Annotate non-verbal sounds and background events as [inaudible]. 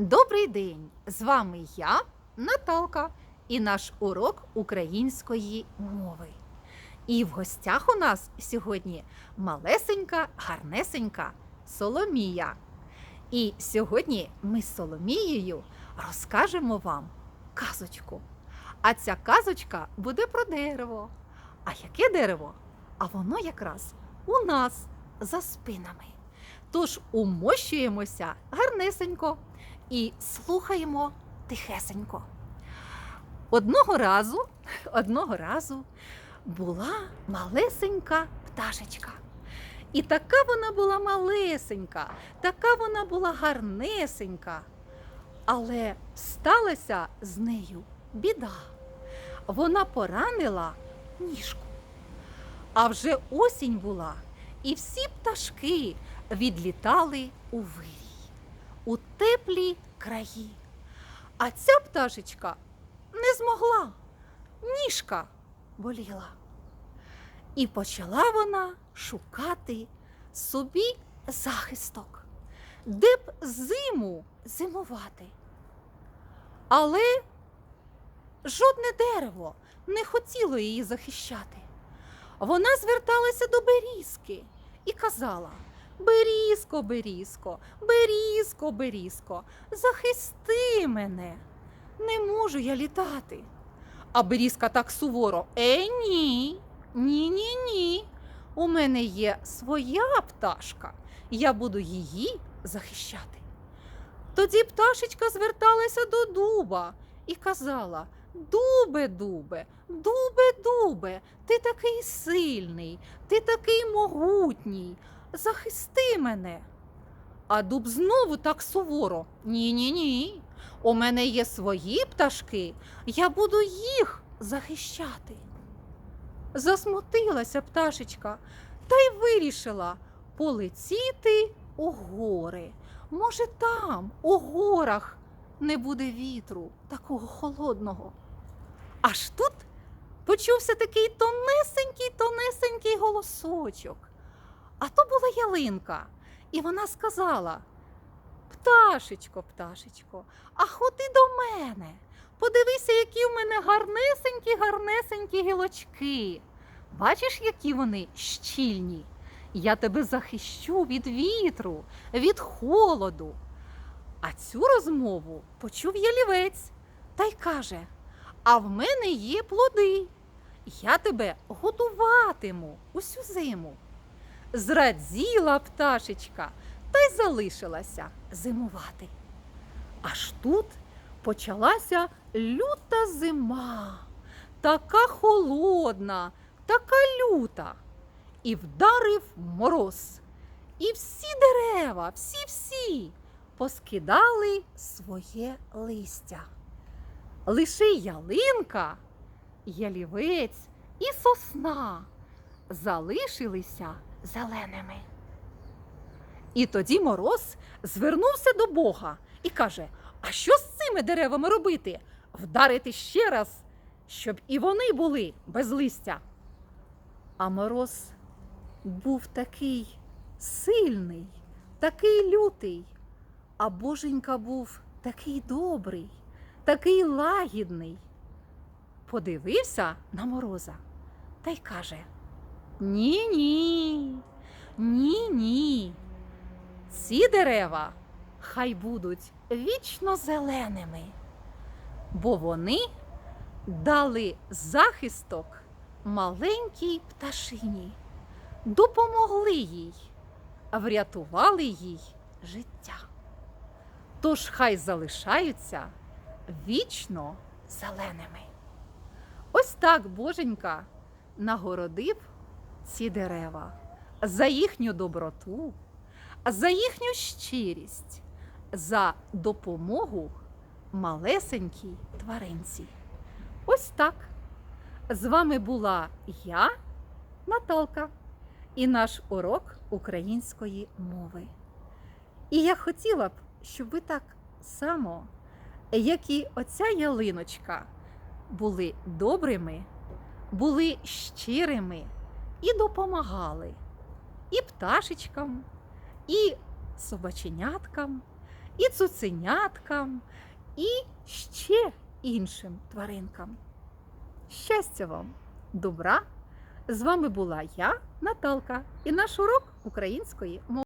Добрий день! З вами я, Наталка, і наш урок української мови. І в гостях у нас сьогодні малесенька, гарнесенька Соломія. І сьогодні ми з Соломією розкажемо вам казочку. А ця казочка буде про дерево. А яке дерево? А воно якраз у нас за спинами. Тож умощуємося гарнесенько і слухаємо тихесенько. Одного разу, [laughs] одного разу була малесенька пташечка. І така вона була малесенька, така вона була гарнесенька. Але сталася з нею біда. Вона поранила ніжку. А вже осінь була, і всі пташки відлітали у вирій, у теплі краї. А ця пташечка не змогла, ніжка боліла. І почала вона шукати собі захисток, де б зиму зимувати. Але жодне дерево не хотіло її захищати. Вона зверталася до берізки і казала: Берізко, берізко, берізко, берізко, захисти мене. Не можу я літати. А берізка так суворо: Е, ні, ні, ні, ні. У мене є своя пташка, я буду її захищати. Тоді пташечка зверталася до дуба і казала: Дубе, дубе, дубе, дубе, ти такий сильний, ти такий могутній, захисти мене. А дуб знову так суворо: Ні, ні, ні. У мене є свої пташки, я буду їх захищати. Засмутилася пташечка та й вирішила полетіти у гори. Може, там, у горах, не буде вітру такого холодного. Аж тут почувся такий тонесенький, тонесенький голосочок. А то була ялинка, і вона сказала: Пташечко, пташечко, а ходи до мене. Подивися, які в мене гарнесенькі, гарнесенькі гілочки. Бачиш, які вони щільні. Я тебе захищу від вітру, від холоду. А цю розмову почув ялівець та й каже: А в мене є плоди. Я тебе годуватиму усю зиму. Зраділа пташечка та й залишилася зимувати. Аж тут почалася люта зима, така холодна, така люта. І вдарив мороз. І всі дерева, всі-всі поскидали своє листя. Лише ялинка, ялівець і сосна залишилися зеленими. І тоді мороз звернувся до Бога і каже: А що з цими деревами робити? Вдарити ще раз, щоб і вони були без листя. А мороз був такий сильний, такий лютий, а боженька був такий добрий, такий лагідний. Подивився на мороза та й каже: Ні, ні, ні, ні. Ці дерева хай будуть вічно зеленими, бо вони дали захисток маленькій пташині, допомогли їй, врятували їй життя. Тож хай залишаються вічно зеленими. Ось так Боженька нагородив ці дерева за їхню доброту, за їхню щирість, за допомогу малесенькій тваринці. Ось так. З вами була я, Наталка, і наш урок української мови. І я хотіла б, щоб ви так само, як і оця ялиночка, були добрими, були щирими і допомагали і пташечкам, і собаченяткам, і цуценяткам, і ще іншим тваринкам. Щастя вам, добра! З вами була я, Наталка, і наш урок української мови.